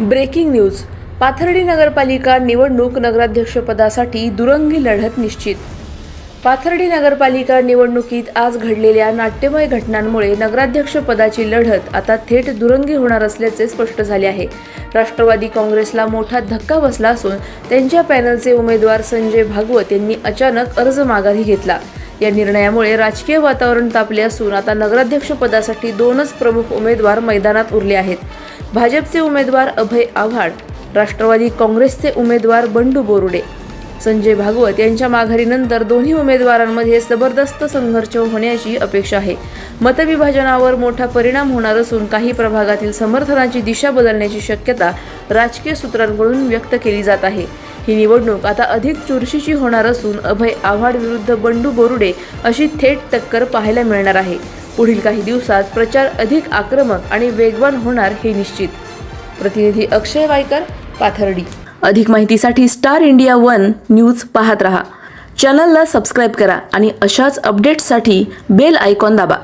Breaking news. Pathardi नगरपालिका निवडणूक नगराध्यक्षपदासाठी दुरंगी लढत निश्चित. पाथर्डी नगरपालिका निवडणुकीत आज घडलेल्या नाट्यमय घटनांमुळे नगराध्यक्षपदाची लढत आता थेट दुरंगी होणार असल्याचे स्पष्ट झाले आहे. राष्ट्रवादी काँग्रेसला मोठा धक्का बसला असून त्यांच्या पॅनलचे उमेदवार संजय भागवत यांनी अचानक अर्ज माघारी घेतला. या निर्णयामुळे राजकीय वातावरण तापले असून आता नगराध्यक्षपदासाठी दोनच प्रमुख उमेदवार मैदानात उरले आहेत. भाजपचे उमेदवार अभय आव्हाड राष्ट्रवादी काँग्रेसचे उमेदवार बंडू बोरुडे संजय भागवत यांच्या माघारीनंतर दोन्ही उमेदवारांमध्ये जबरदस्त संघर्ष होण्याची अपेक्षा आहे. मतविभाजनावर मोठा परिणाम होणार असून काही प्रभागातील समर्थनाची दिशा बदलण्याची शक्यता राजकीय सूत्रांकडून व्यक्त केली जात आहे. ही निवडणूक आता अधिक चुरशीची होणार असून अभय आव्हाड विरुद्ध बंडू बोरुडे अशी थेट टक्कर पाहायला मिळणार आहे. पुढील काही दिवसात प्रचार अधिक आक्रमक आणि वेगवान होणार हे निश्चित. प्रतिनिधी अक्षय वायकर पाथर्डी. अधिक माहितीसाठी स्टार इंडिया वन न्यूज पाहत रहा. चॅनलला सबस्क्राईब करा आणि अशाच अपडेट्ससाठी बेल आयकॉन दाबा.